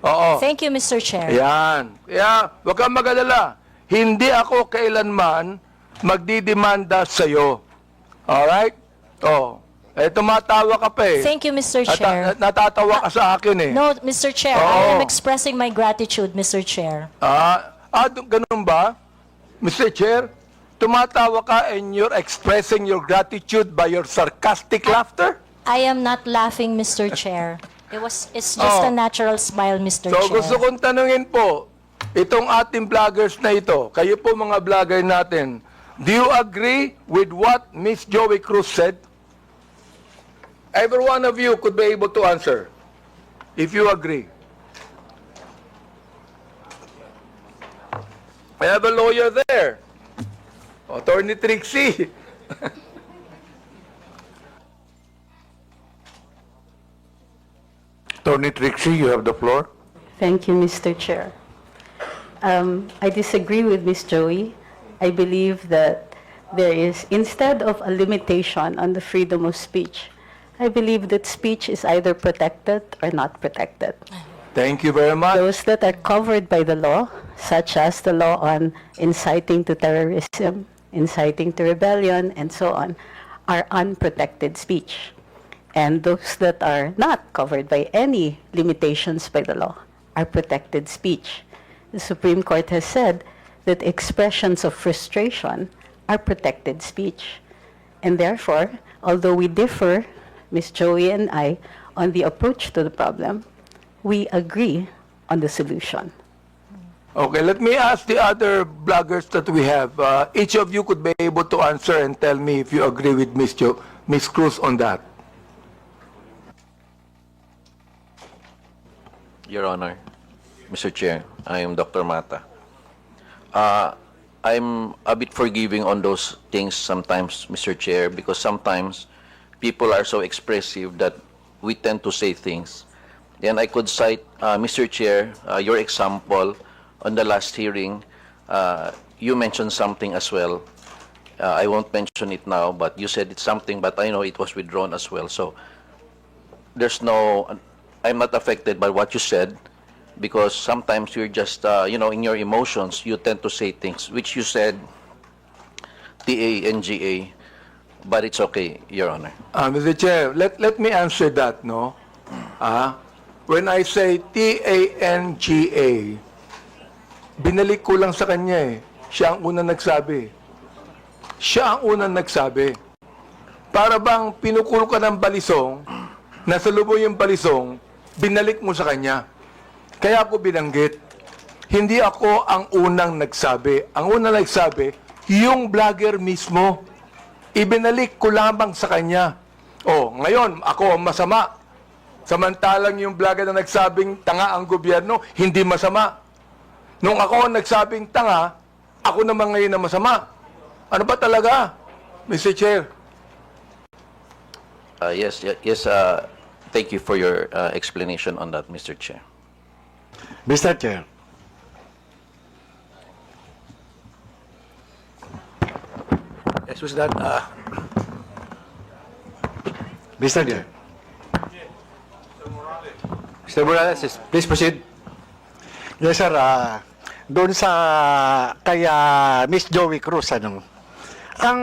Oo. Thank you, Mr. Chair. Yan. Kaya, huwag kang magalala. Hindi ako kailanman magdidemanda sa'yo. Alright? Oh. Eh, tumatawa ka pa eh. Thank you, Mr. Nata- Chair. natatawa ka sa akin eh. No, Mr. Chair, I Oo. am expressing my gratitude, Mr. Chair. Ah, ah, ganun ba? Mr. Chair, tumatawa ka and you're expressing your gratitude by your sarcastic laughter? I am not laughing, Mr. Chair. It was, it's just Oh. a natural smile, Mr. So Chair. gusto kong tanungin po, itong ating vloggers na ito, kayo po mga vlogger natin, do you agree with what Miss Joey Cruz said? Every one of you could be able to answer, if you agree. I have a lawyer there. Attorney Trixie. Attorney Trixie, you have the floor. Thank you, Mr. Chair. Um, I disagree with Ms. Joey. I believe that there is, instead of a limitation on the freedom of speech, I believe that speech is either protected or not protected. Thank you very much. Those that are covered by the law, such as the law on inciting to terrorism, inciting to rebellion, and so on, are unprotected speech. And those that are not covered by any limitations by the law are protected speech. The Supreme Court has said that expressions of frustration are protected speech. And therefore, although we differ, Ms. Joey and I, on the approach to the problem, we agree on the solution. Okay, let me ask the other bloggers that we have. Uh, each of you could be able to answer and tell me if you agree with Miss Jo, Miss Cruz on that. Your Honor, Mr. Chair, I am Dr. Mata. Uh, I'm a bit forgiving on those things sometimes, Mr. Chair, because sometimes people are so expressive that we tend to say things. And I could cite, uh, Mr. Chair, uh, your example on the last hearing. Uh, you mentioned something as well. Uh, I won't mention it now, but you said it's something, but I know it was withdrawn as well. So there's no, I'm not affected by what you said because sometimes you're just, uh, you know, in your emotions, you tend to say things which you said T-A-N-G-A, but it's okay, Your Honor. Uh, Mr. Chair, let, let me answer that, no? Ah, when I say T-A-N-G-A, binalik ko lang sa kanya eh. Siya ang unang nagsabi. Siya ang unang nagsabi. Para bang pinukul ka ng balisong, nasa lubong yung balisong, binalik mo sa kanya. Kaya ako binanggit. Hindi ako ang unang nagsabi. Ang unang nagsabi, yung vlogger mismo. Ibinalik ko lamang sa kanya. Oh, ngayon, ako ang masama. Samantalang yung vlogger na nagsabing tanga ang gobyerno, hindi masama. Nung ako ang nagsabing tanga, ako naman ngayon na masama. Ano ba talaga, Mr. Chair? Uh, yes, ye- yes, uh, thank you for your uh, explanation on that, Mr. Chair. Mr. Chair. Yes, was that, uh, Mr. Chair. Mr. Morales, yes, please proceed. Yes, sir. ah, doon sa kaya Miss Joey Cruz, ano, ang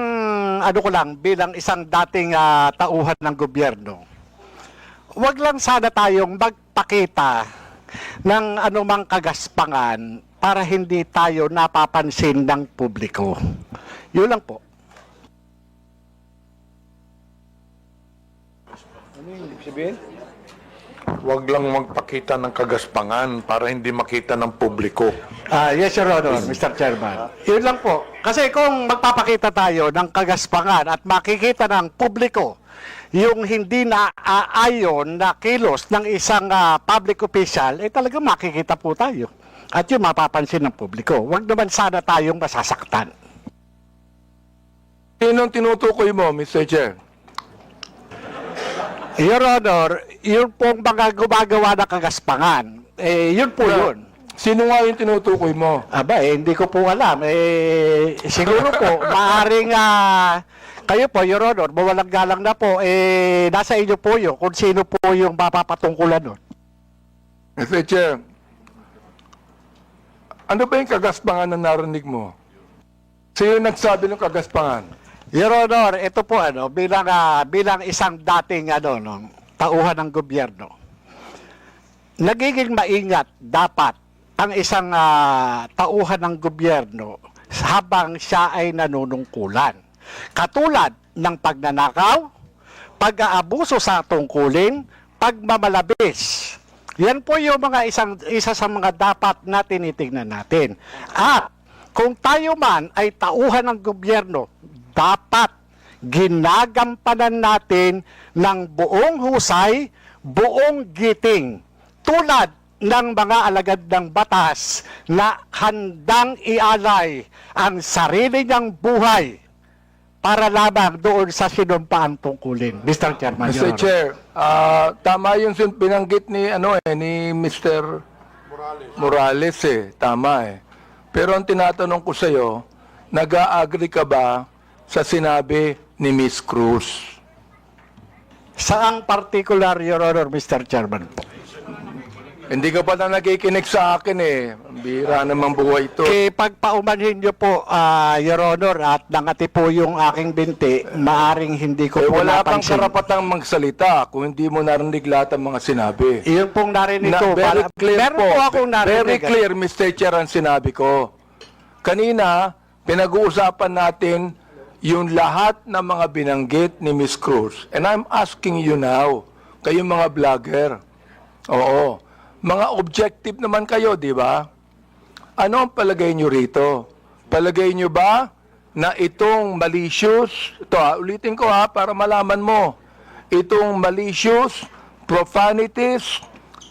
ano ko lang, bilang isang dating ah, tauhan ng gobyerno, wag lang sana tayong magpakita ng anumang kagaspangan para hindi tayo napapansin ng publiko. Yun lang po. Huwag lang magpakita ng kagaspangan para hindi makita ng publiko. Ah, yes, Your Honor, Mr. Chairman. Yun lang po. Kasi kung magpapakita tayo ng kagaspangan at makikita ng publiko yung hindi na aayon na kilos ng isang ah, public official, eh talaga makikita po tayo. At yun mapapansin ng publiko. Huwag naman sana tayong masasaktan. Sinong tinutukoy mo, Mr. Chair? Your Honor, yun pong mga gumagawa ng kagaspangan, eh yun po yun. Sino nga yung tinutukoy mo? Aba, eh, hindi ko po alam. Eh, siguro po, maaaring ah, kayo po, Your Honor, mawalang galang na po, eh, nasa inyo po yun kung sino po yung mapapatungkulan nun. Mr. Chair, ano ba yung kagaspangan na narinig mo? Sino nagsabi ng kagaspangan? Your Honor, ito po ano, bilang ah, bilang isang dating ano no, tauhan ng gobyerno. Nagiging maingat dapat ang isang ah, tauhan ng gobyerno habang siya ay nanunungkulan. Katulad ng pagnanakaw, pag-aabuso sa tungkulin, pagmamalabis. Yan po yung mga isang isa sa mga dapat na tinitingnan natin. At kung tayo man ay tauhan ng gobyerno, dapat ginagampanan natin ng buong husay, buong giting, tulad ng mga alagad ng batas na handang ialay ang sarili niyang buhay para lamang doon sa sinumpaang tungkulin. Mr. Chairman, Mr. Honor. Chair, ah, tama yung binanggit ni ano eh ni Mr. Morales. eh, tama eh. Pero ang tinatanong ko sa iyo, nag-agree ka ba sa sinabi ni Miss Cruz? Saang particular, Your Honor, Mr. Chairman? Hindi ka pa na nakikinig sa akin eh. Ang Bira namang buhay ito. Eh, pagpaumanhin niyo po, ah, Your Honor, at nangati po yung aking binti, maaring hindi ko Eh, po wala kang napansin. karapatang magsalita kung hindi mo narinig lahat ng mga sinabi. Iyon pong narinig Na, ko. very Para- clear meron po. po akong narinig. Very clear, Mr. Chair, ang sinabi ko. Kanina, pinag-uusapan natin yung lahat ng mga binanggit ni Miss Cruz. And I'm asking you now, kayong mga vlogger. Oo. Mga objective naman kayo, di ba? Ano ang palagay nyo rito? Palagay nyo ba na itong malicious, ito ha, ulitin ko ha, para malaman mo, itong malicious, profanities,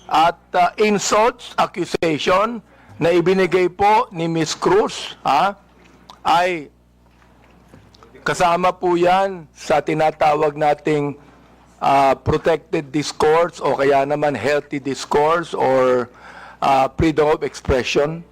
at uh, insults, accusation na ibinigay po ni Miss Cruz, ha, ay kasama po yan sa tinatawag nating uh, protected discourse o kaya naman healthy discourse or uh, freedom of expression.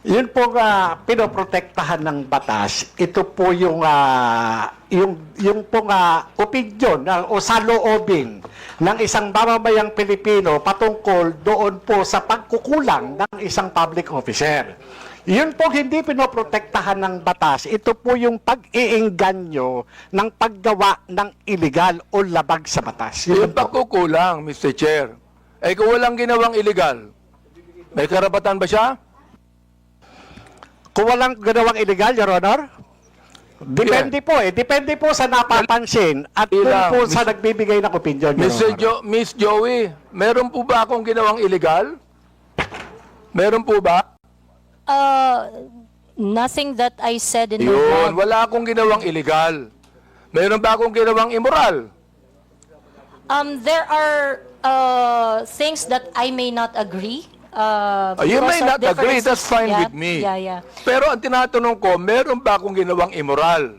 Yun po nga pinoprotektahan ng batas. Ito po yung ah, yung yung po nga opinion ah, o saloobin ng isang mamamayang Pilipino patungkol doon po sa pagkukulang ng isang public officer. Yun po hindi pinoprotektahan ng batas. Ito po yung pag-iinganyo ng paggawa ng illegal o labag sa batas. Yun Yung pagkukulang, Mr. Chair. Eh kung walang ginawang illegal, may karapatan ba siya? Kung walang ginawang illegal, Your Honor, depende po eh. Depende po sa napapansin at Ilang, po sa nagbibigay ng opinion, Mr. Jo- Miss Joey, meron po ba akong ginawang illegal? Meron po ba? Uh, nothing that I said in the Yun, vlog. wala akong ginawang illegal. Meron ba akong ginawang immoral? Um, there are uh, things that I may not agree. Uh, Oh, you may of not agree, differences. that's fine Yeah, with me. Yeah, yeah. Pero ang tinatanong ko, meron ba akong ginawang immoral?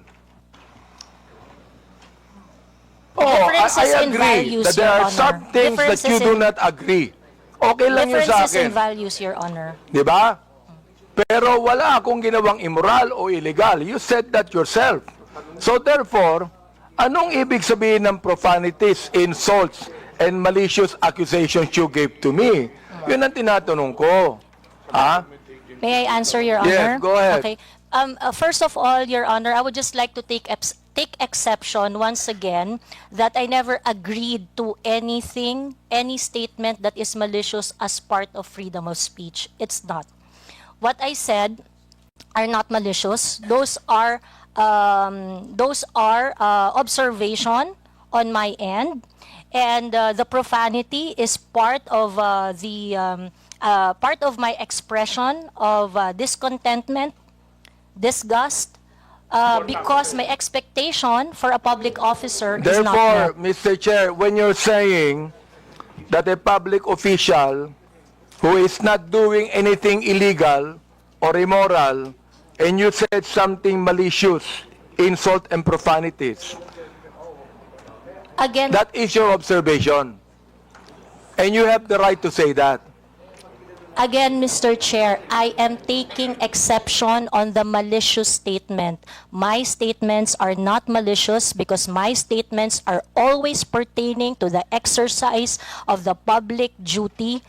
Oh, I, Differences I in agree values, that there Your are Honor. some things that you Differences do in- not agree. Okay lang yun sa Differences akin. in values, Your Honor. Di ba? Pero wala akong ginawang immoral o illegal. You said that yourself. So therefore, anong ibig sabihin ng profanities, insults, and malicious accusations you gave to me? Yun ang tinatanong ko. Ha? May I answer, Your Yes, Honor? go ahead. Okay. Um, uh, first of all, Your Honor, I would just like to take eps- take exception once again that I never agreed to anything, any statement that is malicious as part of freedom of speech. It's not. What I said are not malicious. Those are um, those are uh, observation on my end, and uh, the profanity is part of uh, the um, uh, part of my expression of uh, discontentment, disgust, uh, because my expectation for a public officer is not Therefore, met. Mr. Chair, when you're saying that a public official who is not doing anything illegal or immoral, and you said something malicious, insult and profanities, Again, that is your observation. And you have the right to say that. Again, Mr. Chair, I am taking exception on the malicious statement. My statements are not malicious because my statements are always pertaining to the exercise of the public duty